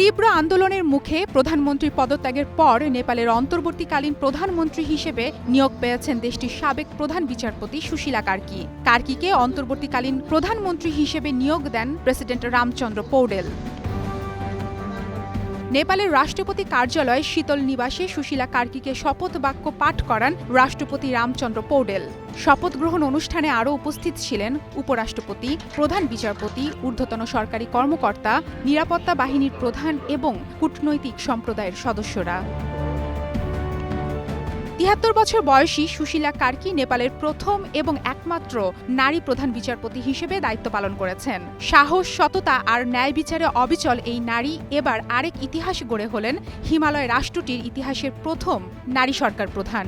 তীব্র আন্দোলনের মুখে প্রধানমন্ত্রীর পদত্যাগের পর নেপালের অন্তর্বর্তীকালীন প্রধানমন্ত্রী হিসেবে নিয়োগ পেয়েছেন দেশটির সাবেক প্রধান বিচারপতি সুশীলা কার্কি। কার্কিকে অন্তর্বর্তীকালীন প্রধানমন্ত্রী হিসেবে নিয়োগ দেন প্রেসিডেন্ট রামচন্দ্র পৌডেল। নেপালের রাষ্ট্রপতি কার্যালয়ে শীতল নিবাসে সুশীলা কার্কিকে শপথ বাক্য পাঠ করান রাষ্ট্রপতি রামচন্দ্র পৌডেল। শপথ গ্রহণ অনুষ্ঠানে আরও উপস্থিত ছিলেন উপরাষ্ট্রপতি, প্রধান বিচারপতি, ঊর্ধ্বতন সরকারি কর্মকর্তা, নিরাপত্তা বাহিনীর প্রধান এবং কূটনৈতিক সম্প্রদায়ের সদস্যরা। তিয়াত্তর বছর বয়সী সুশীলা কার্কি নেপালের প্রথম এবং একমাত্র নারী প্রধান বিচারপতি হিসেবে দায়িত্ব পালন করেছেন। সাহস, সততা আর ন্যায় বিচারে অবিচল এই নারী এবার আরেক ইতিহাস গড়ে হলেন হিমালয় রাষ্ট্রটির ইতিহাসের প্রথম নারী সরকার প্রধান।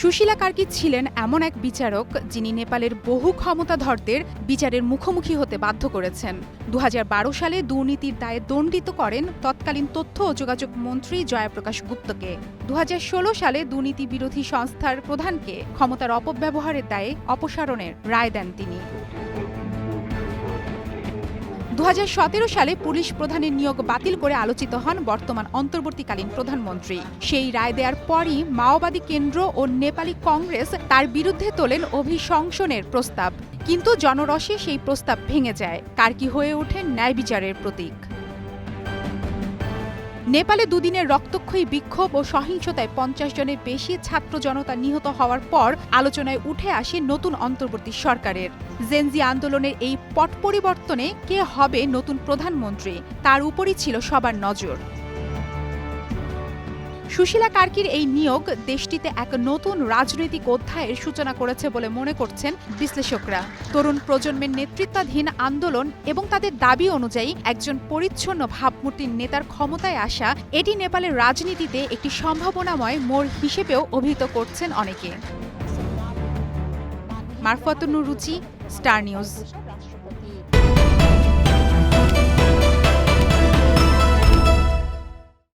সুশীলা কার্কি ছিলেন এমন এক বিচারক যিনি নেপালের বহু ক্ষমতাধরদের বিচারের মুখোমুখি হতে বাধ্য করেছেন। দু হাজার বারো সালে দুর্নীতির দায়ে দণ্ডিত করেন তৎকালীন তথ্য ও যোগাযোগ মন্ত্রী জয়াপ্রকাশ গুপ্তকে। দু হাজার ষোলো সালে দুর্নীতি বিরোধী সংস্থার প্রধানকে ক্ষমতার অপব্যবহারের দায়ে অপসারণের রায় দেন তিনি। দু হাজার সতেরো সালে পুলিশ প্রধানের নিয়োগ বাতিল করে আলোচিত হন বর্তমান অন্তর্বর্তীকালীন প্রধানমন্ত্রী। সেই রায় দেওয়ার পরই মাওবাদী কেন্দ্র ও নেপালি কংগ্রেস তার বিরুদ্ধে তোলেন অভিশংসনের প্রস্তাব। কিন্তু জনরসে সেই প্রস্তাব ভেঙে যায়। কার্কি হয়ে ওঠে ন্যায় বিচারের প্রতীক। নেপালে দুদিনের রক্তক্ষয়ী বিক্ষোভ ও সহিংসতায় পঞ্চাশ জনের বেশি ছাত্র জনতা নিহত হওয়ার পর আলোচনায় উঠে আসে নতুন অন্তর্বর্তী সরকারের। জেনজি আন্দোলনের এই পট পরিবর্তনে কে হবে নতুন প্রধানমন্ত্রী, তার উপরই ছিল সবার নজর। সুশীলা কার্কির এই নিয়োগ দেশটিতে এক নতুন রাজনৈতিক অধ্যায়ের সূচনা করেছে বলে মনে করছেন বিশ্লেষকরা। তরুণ প্রজন্মের নেতৃত্বাধীন আন্দোলন এবং তাদের দাবি অনুযায়ী একজন পরিচ্ছন্ন ভাবমূর্তির নেতার ক্ষমতায় আসা, এটি নেপালের রাজনীতিতে একটি সম্ভাবনাময় মোড় হিসেবেও অভিহিত করছেন অনেকে। মারফতুন্নুর রুচি স্টার নিউজ।